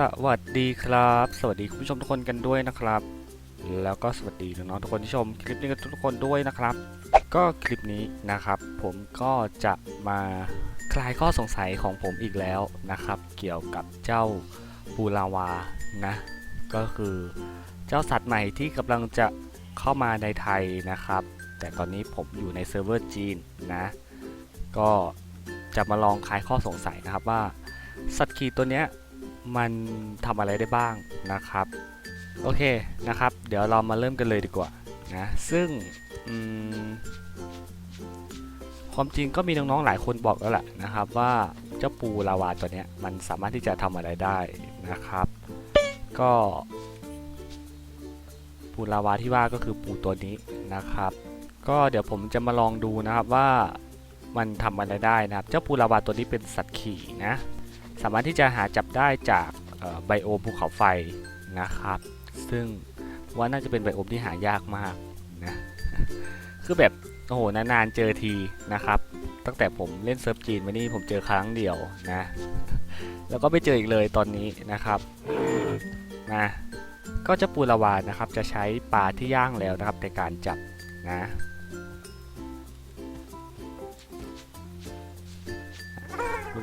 สวัสดีครับ สวัสดีคุณผู้ชมทุกคนกันด้วยนะครับ แล้วก็สวัสดีน้องๆทุกคนที่ชมคลิปนี้กันทุกคนด้วยนะครับ ก็คลิปนี้นะครับ ผมก็จะมาคลายข้อสงสัยของผมอีกแล้วนะครับ เกี่ยวกับเจ้าปูลาวานะ ก็คือเจ้าสัตว์ใหม่ที่กำลังจะเข้ามาในไทยนะครับ แต่ตอนนี้ผมอยู่ในเซิร์ฟเวอร์จีนนะ ก็จะมาลองคลายข้อสงสัยนะครับว่า สัตว์ขีตัวเนี้ย มันทำอะไรได้บ้างนะครับ โอเคนะครับ เดี๋ยวเรามาเริ่มกันเลยดีกว่านะซึ่งความจริงก็มีน้องๆหลายคนบอกแล้วแหละนะครับว่าเจ้าปูลาวาตัวนี้มันสามารถที่จะทำอะไรได้นะครับ ก็ปูลาวาที่ว่าก็คือปูตัวนี้นะครับ ก็เดี๋ยวผมจะมาลองดูนะครับว่ามันทำอะไรได้นะครับ เจ้าปูลาวาตัวนี้เป็นสัตว์ขี่นะ สามารถที่จะหาจับได้จากไบโอมภูเขาไฟนะครับ ซึ่งว่าน่าจะเป็นไบโอมที่หายากมากนะคือแบบโอ้โหนานๆเจอทีนะครับ ตั้งแต่ผมเล่นเซิร์ฟจีนมานี่ผมเจอครั้งเดียวนะ แล้วก็ไม่เจออีกเลยตอนนี้นะครับนะก็เจะปูลาวานนะครับจะใช้ปลาที่ย่างแล้วนะครับในการจับนะ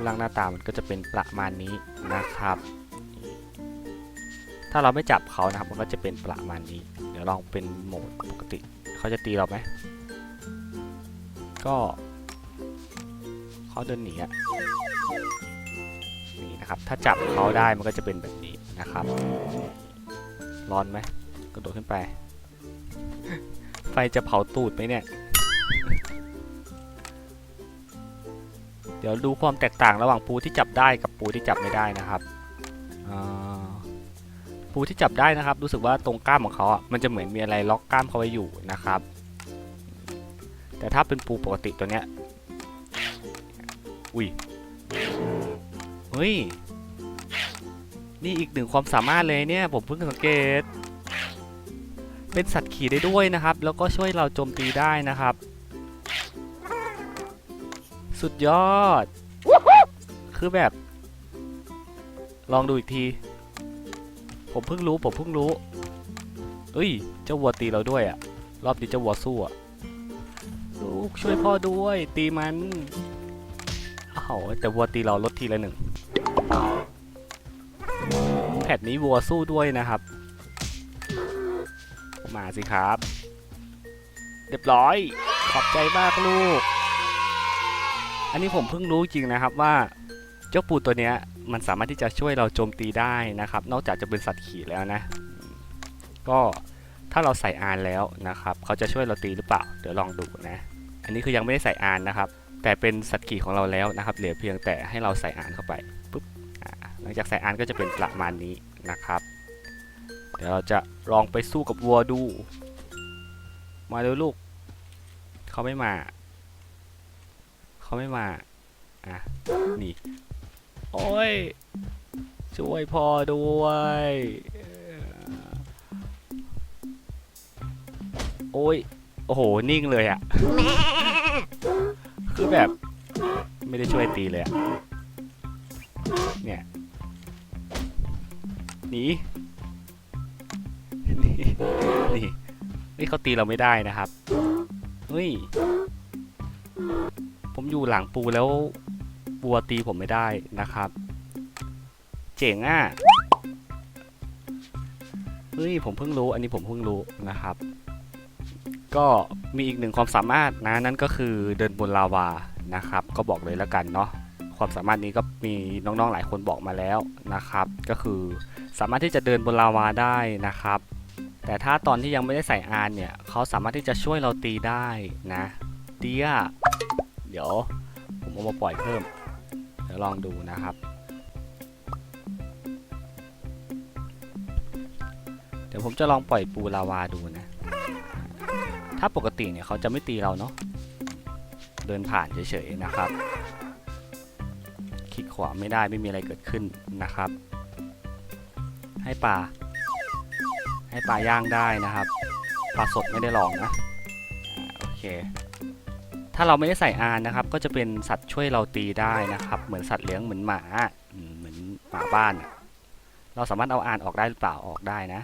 ปร่างหน้าตามันก็จะเป็นประมาณนี้นะครับ ถ้าเราไม่จับเขานะครับมันก็จะเป็นประมาณนี้ เดี๋ยวลองเป็นโหมดปกติ เขาจะตีเราไหม ก็เขาเดินหนีอะนี่นะครับ ถ้าจับเขาได้มันก็จะเป็นแบบนี้นะครับ ร้อนไหมกระโดดขึ้นไป ไฟจะเผาตูดไหมเนี่ย เดี๋ยวดูความแตกต่างระหว่างปูที่จับได้กับปูที่จับไม่ได้นะครับปูที่จับได้นะครับ รู้สึกว่าตรงกล้ามของเขาอะมันจะเหมือนมีอะไรล็อกกล้ามเขาไว้อยู่นะครับ แต่ถ้าเป็นปูปกติตัวเนี้ยอุ้ยเฮ้ยนี่อีกหนึ่งความสามารถเลยเนี่ยผมเพิ่งสังเกต เป็นสัตว์ขี่ได้ด้วยนะครับ แล้วก็ช่วยเราโจมตีได้นะครับ สุดยอด คือแบบ ลองดูอีกที ผมเพิ่งรู้ ผมเพิ่งรู้เอ้ย เจ้าวัวตีเราด้วยอะรอบนี้เจ้าวัวสู้อะลูกช่วยพ่อด้วย ตีมันอ้าวแต่วัวตีเราลดทีละหนึ่งแพทนี้วัวสู้ด้วยนะครับ มาสิครับ เรียบร้อย ขอบใจมากลูก อันนี้ผมเพิ่งรู้จริงนะครับว่าเจ้าปูตัวเนี้ยมันสามารถที่จะช่วยเราโจมตีได้นะครับ นอกจากจะเป็นสัตว์ขี่แล้วนะ ก็ถ้าเราใส่อานแล้วนะครับ เขาจะช่วยเราตีหรือเปล่า เดี๋ยวลองดูนะ อันนี้คือยังไม่ได้ใส่อานนะครับ แต่เป็นสัตว์ขี่ของเราแล้วนะครับ เหลือเพียงแต่ให้เราใส่อานเข้าไปปุ๊บหลังจากใส่อานก็จะเป็นประมาณนี้นะครับ เดี๋ยวเราจะลองไปสู้กับวัวดู มาเร็วลูก เขาไม่มา เขาไม่มา อะ นี่ โอ้ย ช่วยพ่อด้วยเอ่อโอ้ย โอ้โห นิ่งเลยอะคือแบบ ไม่ได้ช่วยตีเลยอะเนี่ย หนีนี่นี่ นี่เขาตีเราไม่ได้นะครับ เฮ้ยผม อยู่หลังปูแล้วบัวตีผมไม่ได้นะครับ เจ๋งอะเฮ้ยผมเพิ่งรู้อันนี้ผมเพิ่งรู้นะครับ ก็มีอีกหนึ่งความสามารถนะนั่นก็คือเดินบนลาวานะครับ ก็บอกเลยแล้วกันเนาะความสามารถนี้ก็มีน้องๆหลายคนบอกมาแล้วนะครับ ก็คือสามารถที่จะเดินบนลาวาได้นะครับ แต่ถ้าตอนที่ยังไม่ได้ใส่อานเนี่ยเขาสามารถที่จะช่วยเราตีได้นะเดีย เดี๋ยวผมเอามาปล่อยเพิ่ม เดี๋ยวลองดูนะครับ เดี๋ยวผมจะลองปล่อยปูลาวาดูนะ ถ้าปกติเนี่ยเขาจะไม่ตีเราเนาะ เดินผ่านเฉยๆนะครับ คลิกขวาไม่ได้ไม่มีอะไรเกิดขึ้นนะครับ ให้ปลา ให้ปลาย่างได้นะครับ ปลาสดไม่ได้ลองนะ โอเค ถ้าเราไม่ได้ใส่อานนะครับ ก็จะเป็นสัตว์ช่วยเราตีได้นะครับ เหมือนสัตว์เลี้ยงเหมือนหมาเหมือนหมาบ้าน เราสามารถเอาอานออกได้หรือเปล่าออกได้นะ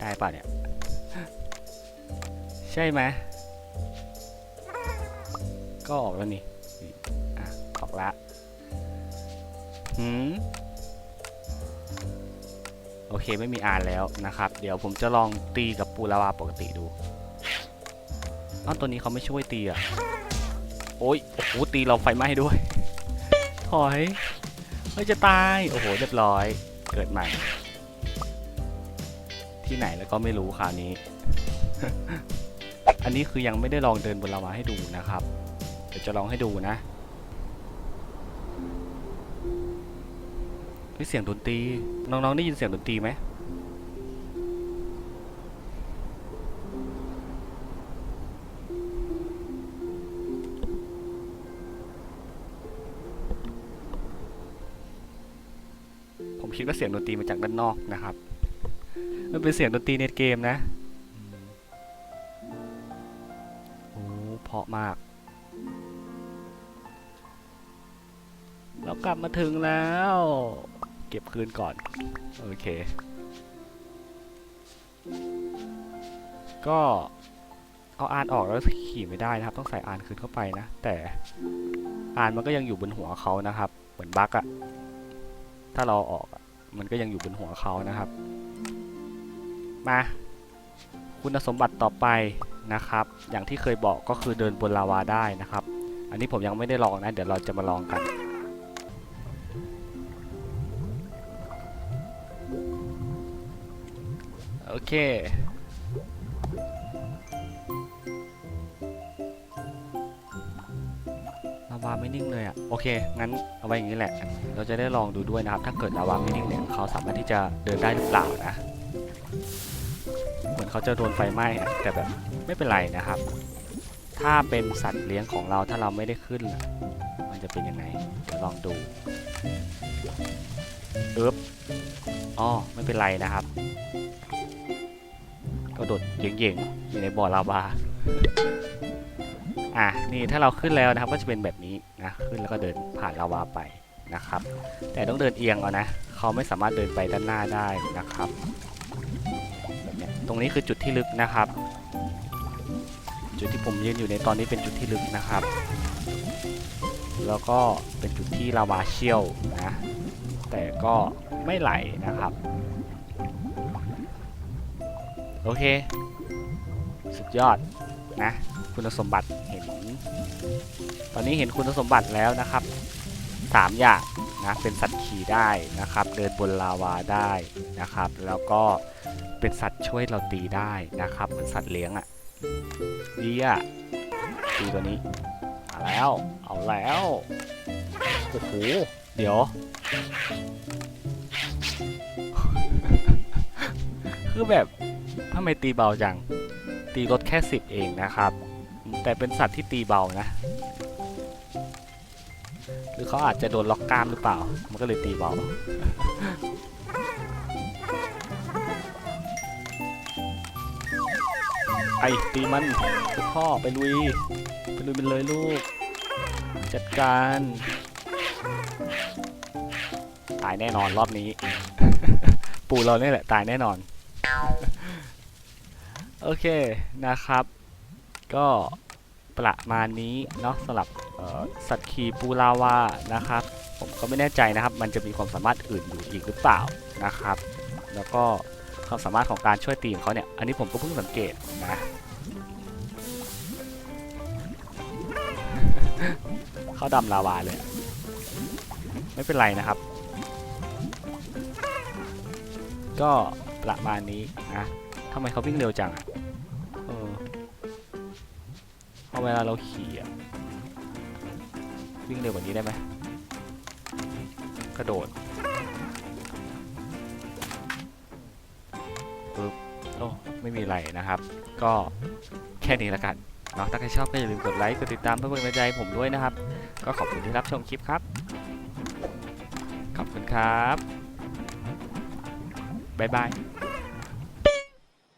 ได้ป่ะเนี่ยใช่ไหมก็ออกแล้วนี่นี่อะออกละหืมโอเคไม่มีอ่านแล้วนะครับ เดี๋ยวผมจะลองตีกับปูลาวาปกติดู อ้าวตัวนี้เขาไม่ช่วยตีอะ โอ้ยโอ้โหตีเราไฟไหม้ด้วย ถอยเฮ้ยจะตาย โอ้โห เรียบร้อย เกิดใหม่ ที่ไหนแล้วก็ไม่รู้คราวนี้ อันนี้คือยังไม่ได้ลองเดินบนลาวาให้ดูนะครับ เดี๋ยวจะลองให้ดูนะเฮ้ยเสียงดนตรี น้องๆได้ยินเสียงดนตรีไหม คิดว่าเสียงดนตรีมาจากด้านนอกนะครับ มันเป็นเสียงดนตรีในเกมนะโอ้เพาะมาก เรากลับมาถึงแล้ว เก็บคืนก่อน โอเค ก็เอาอ่านออกแล้วขี่ไม่ได้นะครับ ต้องใส่อ่านคืนเข้าไปนะ แต่อ่านมันก็ยังอยู่บนหัวเขานะครับ เหมือนบั๊กอะถ้าเราอาออกอะ มันก็ยังอยู่บนหัวเขานะครับ มา คุณสมบัติต่อไปนะครับ อย่างที่เคยบอกก็คือเดินบนลาวาได้นะครับ อันนี้ผมยังไม่ได้ลองนะ เดี๋ยวเราจะมาลองกัน โอเคาวาไม่นิ่งเลยอะโอเค งั้นเอาไว้อย่างนี้แหละ เราจะได้ลองดูด้วยนะครับ ถ้าเกิดลาวาไม่นิ่งเนี่ยเขาสามารถที่จะเดินได้หรือเปล่านะ เหมือนเขาจะโดนไฟไหม้แต่แบบไม่เป็นไรนะครับ ถ้าเป็นสัตว์เลี้ยงของเราถ้าเราไม่ได้ขึ้น มันจะเป็นยังไงเดี๋ยวลองดูอึ๊บอ๋อไม่เป็นไรนะครับก็โดดเย่งๆอยู่ในบ่อลาวา อะนี่ถ้าเราขึ้นแล้วนะครับก็จะเป็นแบบนี้นะขึ้นแล้วก็เดินผ่านลาวาไปนะครับ แต่ต้องเดินเอียงเอานะเขาไม่สามารถเดินไปด้านหน้าได้นะครับ ตรงนี้คือจุดที่ลึกนะครับ จุดที่ผมยืนอยู่ในตอนนี้เป็นจุดที่ลึกนะครับ แล้วก็เป็นจุดที่ลาวาเชี่ยวนะแต่ก็ไม่ไหลนะครับโอเค สุดยอดนะ คุณสมบัติเห็น ตอนนี้เห็นคุณสมบัติแล้วนะครับสามอย่างนะเป็นสัตว์ขี่ได้นะครับ เดินบนลาวาได้นะครับ แล้วก็เป็นสัตว์ช่วยเราตีได้นะครับเหมือนสัตว์เลี้ยงอะ่ะดีอะ่ะตีตัวนี้มาแล้วเอาแล้วโอ้โหเดี๋ยวคือแบบทำไมตีเบาจัง ตีลดแค่ 10 เองนะครับ แต่เป็นสัตว์ที่ตีเบานะ หรือเขาอาจจะโดนล็อกกล้ามหรือเปล่า มันก็เลยตีเบา ไอตีมันลูกพ่อไปลุย ไปลุยมันเลยลูก จัดการ ตายแน่นอนรอบนี้ ปู่เราเนี่ยแหละตายแน่นอน โอเคนะครับ ก็ ประมาณนี้เนาะสำหรับเอ่อสัตว์ขี่ปูลาวานะครับ ผมก็ไม่แน่ใจนะครับ มันจะมีความสามารถอื่นอยู่อีกหรือเปล่านะครับ แล้วก็ความสามารถของการช่วยตีของเขาเนี่ย อันนี้ผมก็เพิ่งสังเกตนะเขาดำลาวาเลยอะไม่เป็นไรนะครับ ก็ประมาณนี้นะทำไมเขาวิ่งเร็วจังอะเออ เอเวลาเราขี่อะวิ่งเร็วกว่านี้ได้ไหมกระโดดปึ๊บโอ้ไม่มีอะไรนะครับ ก็แค่นี้ละกันเนาะถ้าใครชอบก็อย่าลืมกดไลค์กดติดตามเพื่อเป็นกำลังใจผมด้วยนะครับ ก็ขอบคุณที่รับชมคลิปครับ ขอบคุณครับบ๊ายบาย